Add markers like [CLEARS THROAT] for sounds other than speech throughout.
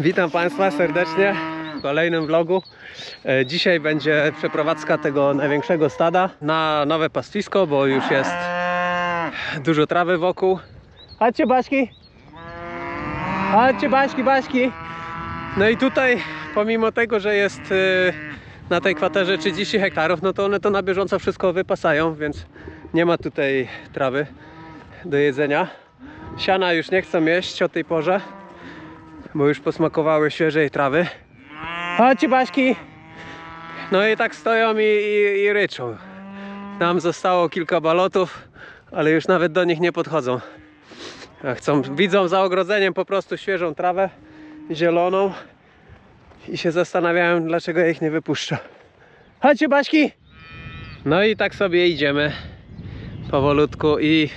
Witam Państwa serdecznie w kolejnym vlogu. E, Dzisiaj będzie przeprowadzka tego największego stada na nowe pastwisko, bo już jest dużo trawy wokół. Chodźcie Baśki! Chodźcie Baśki, Baśki! No i tutaj pomimo tego, że jest e, na tej kwaterze 30 hektarów, no to one to na bieżąco wszystko wypasają, więc nie ma tutaj trawy do jedzenia. Siana już nie chcą jeść o tej porze bo już posmakowały świeżej trawy. Chodźcie Baśki! No i tak stoją i, i, i ryczą. Tam zostało kilka balotów, ale już nawet do nich nie podchodzą. Chcą, widzą za ogrodzeniem po prostu świeżą trawę, zieloną i się zastanawiają, dlaczego ich nie wypuszczę. Chodźcie Baśki! No i tak sobie idziemy powolutku i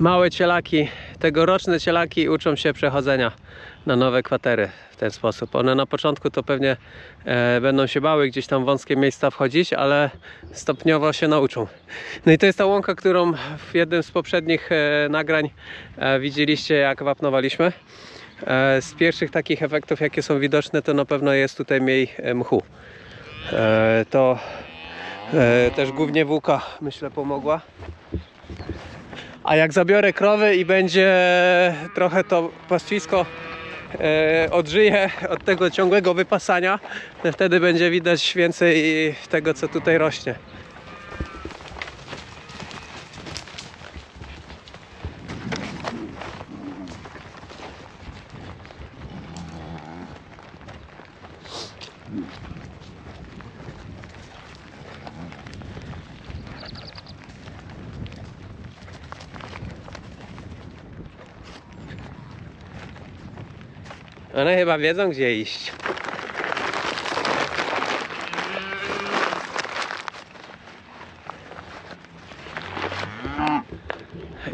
małe cielaki, tegoroczne cielaki uczą się przechodzenia na nowe kwatery w ten sposób. One na początku to pewnie e, będą się bały gdzieś tam wąskie miejsca wchodzić, ale stopniowo się nauczą. No i to jest ta łąka, którą w jednym z poprzednich e, nagrań e, widzieliście jak wapnowaliśmy. E, z pierwszych takich efektów jakie są widoczne to na pewno jest tutaj mniej e, mchu. E, to e, też głównie włóka myślę pomogła. A jak zabiorę krowy i będzie trochę to pastwisko odżyje od tego ciągłego wypasania, wtedy będzie widać więcej tego, co tutaj rośnie. One chyba wiedzą, gdzie iść.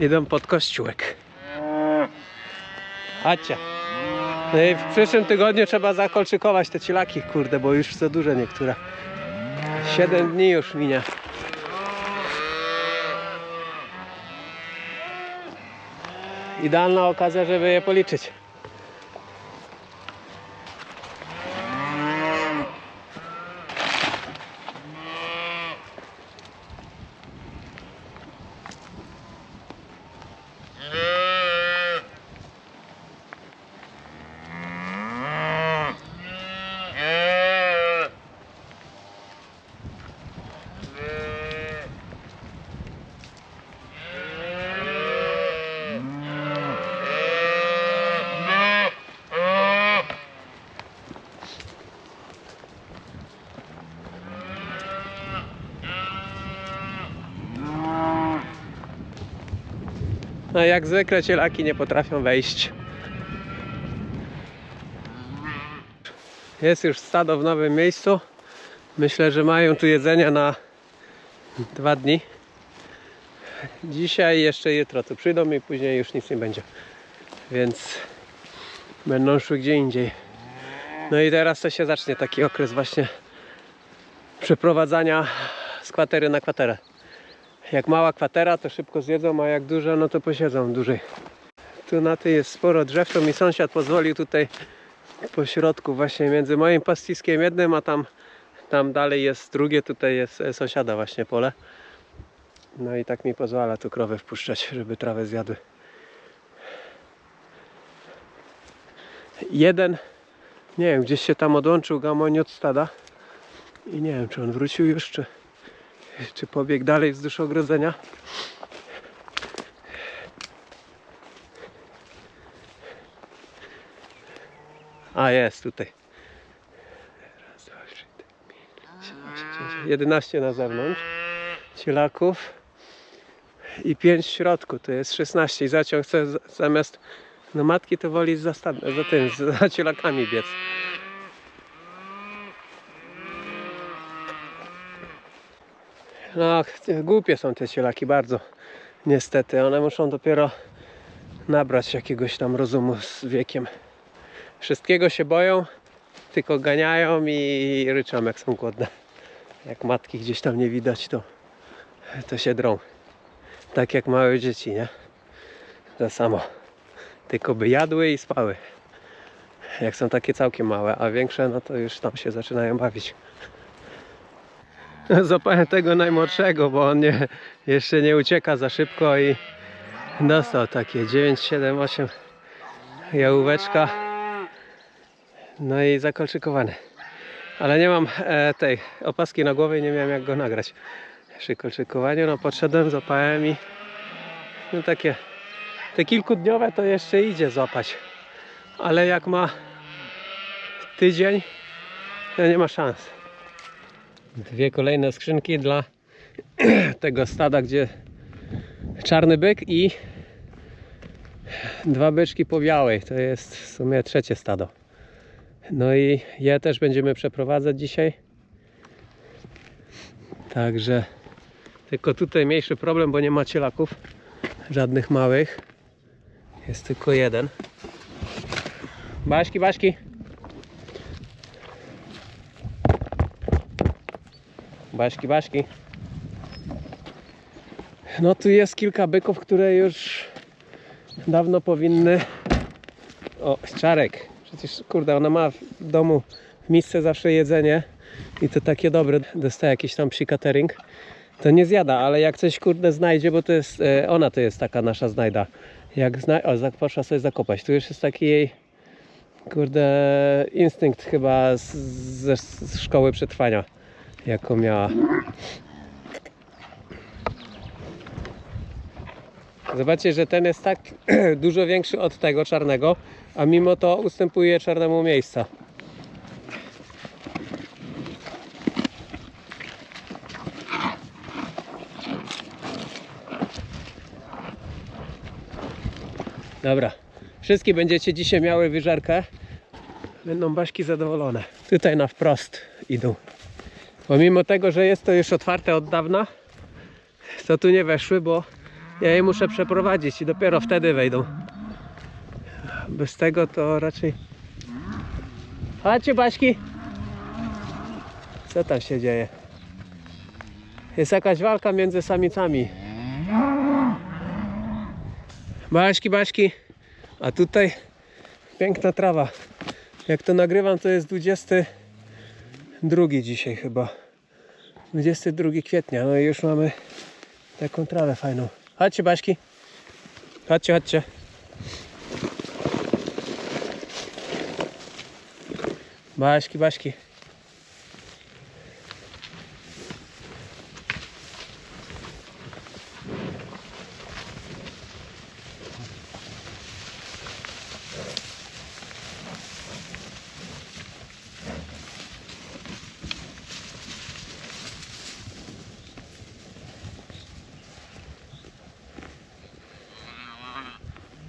Idą pod kościółek. Chodźcie. No i w przyszłym tygodniu trzeba zakolczykować te cielaki, kurde, bo już za duże niektóre. Siedem dni już minie. Idealna okazja, żeby je policzyć. No jak zwykle cielaki nie potrafią wejść. Jest już stado w nowym miejscu. Myślę, że mają tu jedzenia na dwa dni. Dzisiaj jeszcze jutro tu przyjdą i później już nic nie będzie. Więc będą szły gdzie indziej. No i teraz to się zacznie taki okres właśnie przeprowadzania z kwatery na kwaterę. Jak mała kwatera, to szybko zjedzą, a jak duża, no to posiedzą dłużej. Tu na tej jest sporo drzew, to mi sąsiad pozwolił tutaj po środku, właśnie między moim pastwiskiem jednym, a tam, tam dalej jest drugie, tutaj jest e, sąsiada właśnie pole. No i tak mi pozwala tu krowy wpuszczać, żeby trawę zjadły. Jeden, nie wiem, gdzieś się tam odłączył gamoń od stada i nie wiem, czy on wrócił już, czy, czy pobiegł dalej wzdłuż ogrodzenia. A jest tutaj. Raz, dwa, trzy, cztery, pięć, siedem, osiem, dziewięć, 11 na zewnątrz. Cielaków. I 5 w środku. To jest 16. I zaciąg zamiast no matki to woli za, za tym, za cielakami biec. No, głupie są te cielaki bardzo. Niestety, one muszą dopiero nabrać jakiegoś tam rozumu z wiekiem. Wszystkiego się boją, tylko ganiają i ryczą jak są głodne. Jak matki gdzieś tam nie widać, to, to się drą. Tak jak małe dzieci, nie? To samo. Tylko by jadły i spały. Jak są takie całkiem małe, a większe, no to już tam się zaczynają bawić. [LAUGHS] Złapałem tego najmłodszego, bo on nie, jeszcze nie ucieka za szybko i dostał takie 9, 7, 8 jałóweczka. No i zakolczykowany. Ale nie mam e, tej opaski na głowie i nie miałem jak go nagrać. Przy kolczykowaniu no podszedłem, złapałem i no takie te kilkudniowe to jeszcze idzie złapać. Ale jak ma tydzień, to nie ma szans. Dwie kolejne skrzynki dla [CLEARS THROAT] tego stada, gdzie czarny byk i dwa byczki po białej. To jest w sumie trzecie stado. No i je też będziemy przeprowadzać dzisiaj. Także tylko tutaj mniejszy problem, bo nie ma cielaków żadnych małych. Jest tylko jeden. Baśki, baśki. Baśki, baśki. No tu jest kilka byków, które już dawno powinny... O, czarek. Przecież, kurde, ona ma w domu w misce zawsze jedzenie i to takie dobre. Dostaje jakiś tam psi catering. To nie zjada, ale jak coś, kurde, znajdzie, bo to jest... e, Ona to jest taka nasza znajda. Jak zna... O, poszła sobie zakopać. Tu już jest taki jej... Kurde, instynkt chyba z, ze z szkoły przetrwania, jaką miała. Zobaczcie, że ten jest tak [CLEARS THROAT] dużo większy od tego czarnego, a mimo to ustępuje czarnemu miejsca. Dobra, wszystkie będziecie dzisiaj miały wyżerkę. Będą baśki zadowolone. Tutaj na wprost idą. Pomimo tego, że jest to już otwarte od dawna, to tu nie weszły, bo ja je muszę przeprowadzić i dopiero wtedy wejdą. Bez tego to raczej... Chodźcie Baśki! Co tam się dzieje? Jest jakaś walka między samicami. Baśki, Baśki! A tutaj piękna trawa. Jak to nagrywam, to jest 22 dzisiaj chyba. 22 kwietnia. No i już mamy taką trawę fajną. Chodźcie, Baśki. Chodźcie, chodźcie. Baśki, Baśki.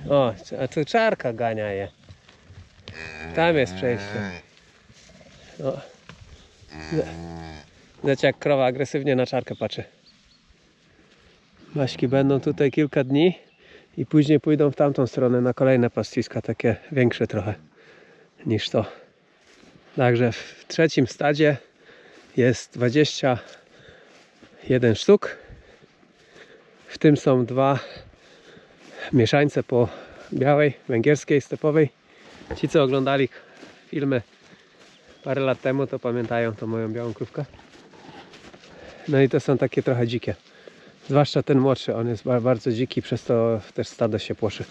O, a tu czarka gania je. Tam jest przejście. O. Znacie jak krowa agresywnie na czarkę patrzy. Maśki będą tutaj kilka dni i później pójdą w tamtą stronę na kolejne pastwiska, takie większe trochę niż to. Także w trzecim stadzie jest 21 sztuk. W tym są dwa mieszańce po białej, węgierskiej, stepowej. Ci, co oglądali filmy parę lat temu, to pamiętają tą moją białą krówkę. No i to są takie trochę dzikie. Zwłaszcza ten młodszy, on jest ba- bardzo dziki, przez to też stado się płoszy.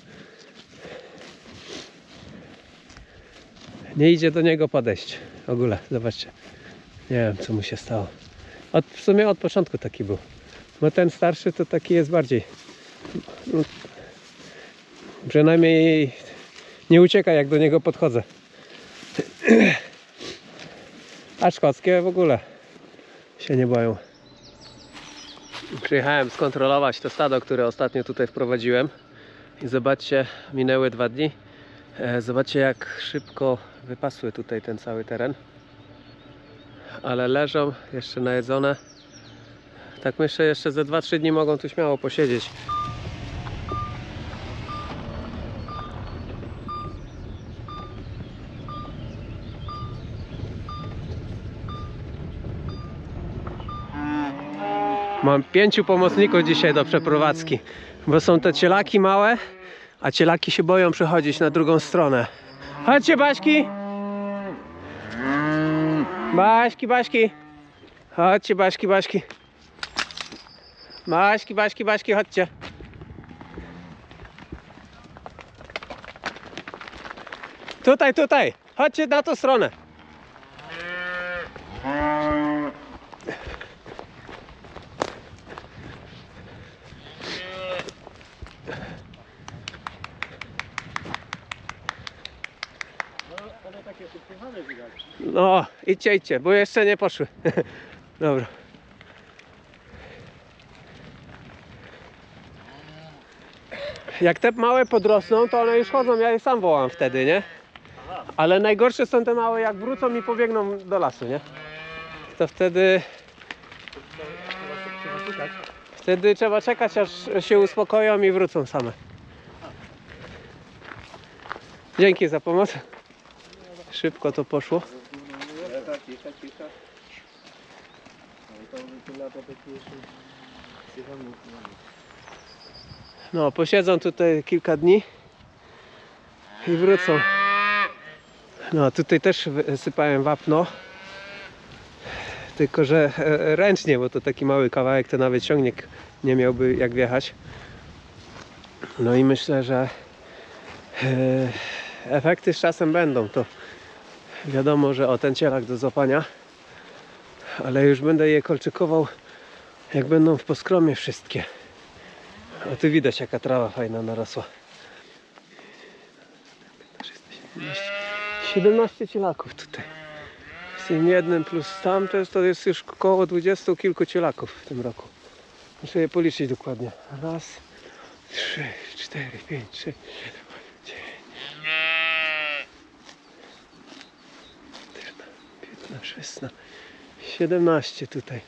Nie idzie do niego podejść. W ogóle, zobaczcie. Nie wiem, co mu się stało. Od, w sumie od początku taki był. No ten starszy to taki jest bardziej no, Przynajmniej nie ucieka jak do niego podchodzę. A szkockie w ogóle się nie boją. Przyjechałem skontrolować to stado, które ostatnio tutaj wprowadziłem. I zobaczcie, minęły dwa dni. E, Zobaczcie jak szybko wypasły tutaj ten cały teren. Ale leżą jeszcze najedzone. Tak myślę, jeszcze ze 2-3 dni mogą tu śmiało posiedzieć. Mam pięciu pomocników dzisiaj do przeprowadzki, bo są te cielaki małe, a cielaki się boją przechodzić na drugą stronę. Chodźcie, Baśki. Baśki, Baśki. Chodźcie, Baśki, Baśki. Baśki, Baśki, Baśki, chodźcie. Tutaj, tutaj. Chodźcie na tą stronę. No, idźcie, idźcie, bo jeszcze nie poszły. [LAUGHS] Dobra. Jak te małe podrosną, to one już chodzą, ja je sam wołam wtedy, nie? Ale najgorsze są te małe, jak wrócą i pobiegną do lasu, nie? To wtedy, wtedy trzeba czekać, aż się uspokoją i wrócą same. Dzięki za pomoc. Szybko to poszło. No posiedzą tutaj kilka dni i wrócą. No, tutaj też sypałem wapno. Tylko, że e, ręcznie, bo to taki mały kawałek, to nawet ciągnik nie miałby jak wjechać. No i myślę, że e, efekty z czasem będą. To wiadomo, że o ten cielak do złapania, ale już będę je kolczykował, jak będą w poskromie wszystkie. A tu widać jaka trawa fajna narosła. 17 cielaków tutaj. Z tym jednym plus tam to jest, już około 20 kilku cielaków w tym roku. Muszę je policzyć dokładnie. Raz, trzy, cztery, pięć, sześć, 16, 17 tutaj.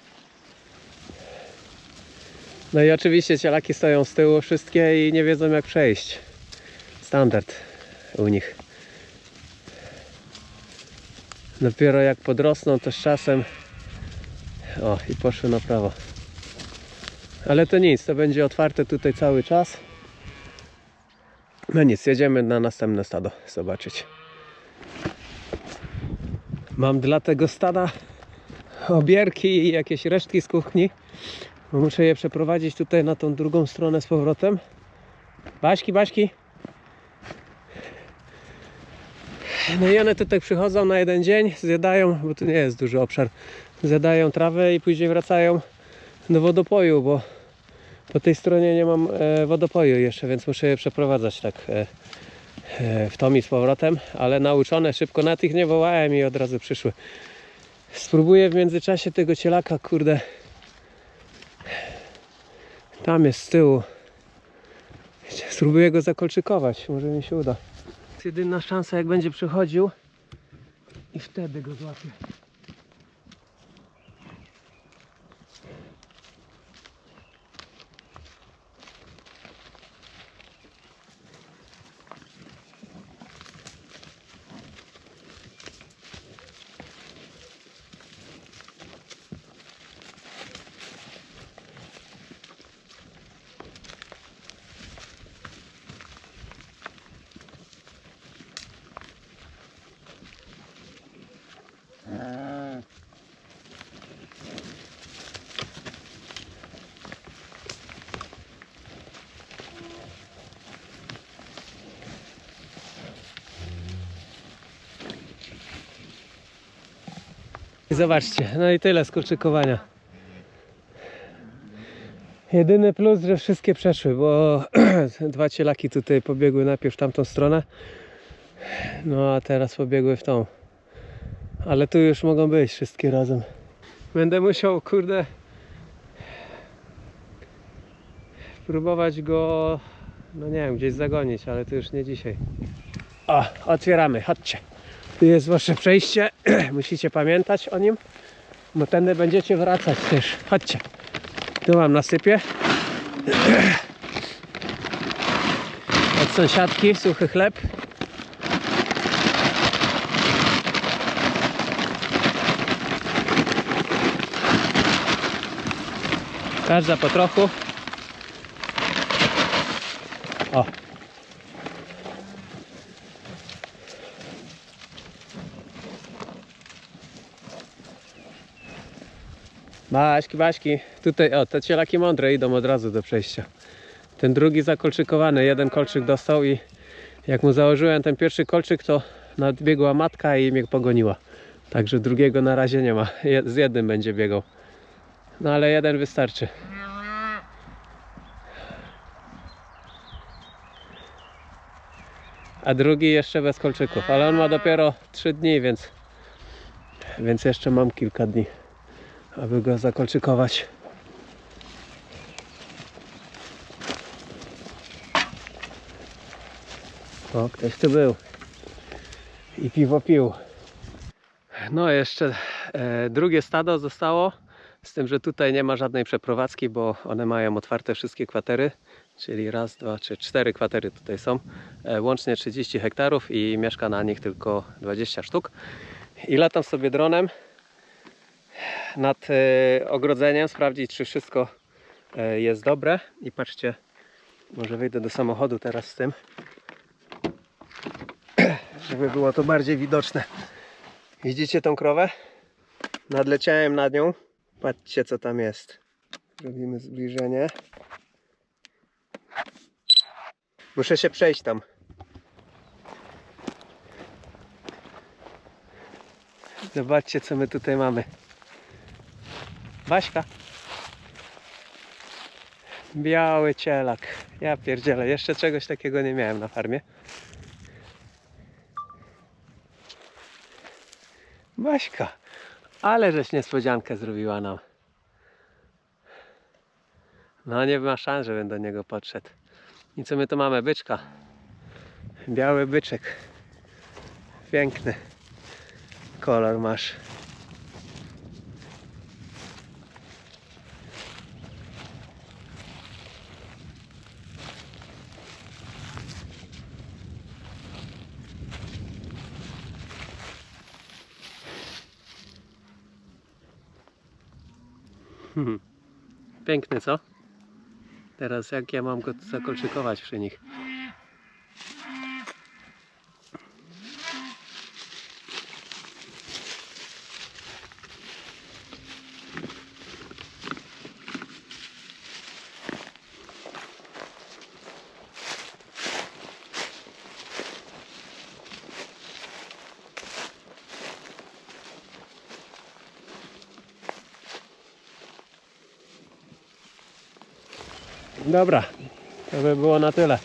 No i oczywiście cielaki stoją z tyłu wszystkie i nie wiedzą jak przejść. Standard u nich. Dopiero jak podrosną to z czasem o i poszły na prawo. Ale to nic, to będzie otwarte tutaj cały czas. No nic, jedziemy na następne stado zobaczyć. Mam dla tego stada obierki i jakieś resztki z kuchni. Bo muszę je przeprowadzić tutaj na tą drugą stronę z powrotem. Baśki, Baśki. No i one tutaj przychodzą na jeden dzień, zjadają, bo tu nie jest duży obszar, zjadają trawę i później wracają do wodopoju, bo po tej stronie nie mam e, wodopoju jeszcze, więc muszę je przeprowadzać tak e, w tom i z powrotem, ale nauczone szybko, na tych nie wołałem i od razu przyszły. Spróbuję w międzyczasie tego cielaka, kurde, tam jest z tyłu. Spróbuję go zakolczykować, może mi się uda. To jest jedyna szansa jak będzie przychodził i wtedy go złapię. I zobaczcie, no i tyle skurczykowania. Jedyny plus, że wszystkie przeszły, bo [CLEARS THROAT] dwa cielaki tutaj pobiegły najpierw w tamtą stronę, no a teraz pobiegły w tą. Ale tu już mogą być wszystkie razem. Będę musiał, kurde, próbować go, no nie wiem, gdzieś zagonić, ale to już nie dzisiaj. O, otwieramy, chodźcie. Tu jest wasze przejście, [CLEARS THROAT] musicie pamiętać o nim, bo tędy będziecie wracać też. Chodźcie. Tu mam nasypie. [CLEARS THROAT] Od sąsiadki suchy chleb. Każda po trochu. Baśki, Baśki. Tutaj, o, te cielaki mądre idą od razu do przejścia. Ten drugi zakolczykowany, jeden kolczyk dostał i jak mu założyłem ten pierwszy kolczyk, to nadbiegła matka i mnie pogoniła. Także drugiego na razie nie ma. Z jednym będzie biegał. No ale jeden wystarczy. A drugi jeszcze bez kolczyków, ale on ma dopiero 3 dni, więc, więc jeszcze mam kilka dni, aby go zakolczykować. O, ktoś tu był. I piwo pił. No, jeszcze e, drugie stado zostało. Z tym, że tutaj nie ma żadnej przeprowadzki, bo one mają otwarte wszystkie kwatery. Czyli raz, dwa, trzy, cztery kwatery tutaj są. E, łącznie 30 hektarów i mieszka na nich tylko 20 sztuk. I latam sobie dronem nad e, ogrodzeniem, sprawdzić, czy wszystko e, jest dobre. I patrzcie, może wyjdę do samochodu teraz z tym [CLEARS THROAT] żeby było to bardziej widoczne. Widzicie tą krowę? Nadleciałem nad nią. Patrzcie co tam jest. Robimy zbliżenie. Muszę się przejść tam. Zobaczcie co my tutaj mamy. Baśka. Biały cielak. Ja pierdzielę, jeszcze czegoś takiego nie miałem na farmie. Baśka, ale żeś niespodziankę zrobiła nam. No nie ma szans, żebym do niego podszedł. I co my tu mamy? Byczka. Biały byczek. Piękny kolor masz. Hmm. [LAUGHS] Piękny, co? Teraz jak ja mam go zakolczykować przy nich? Dobra, to by było na tyle.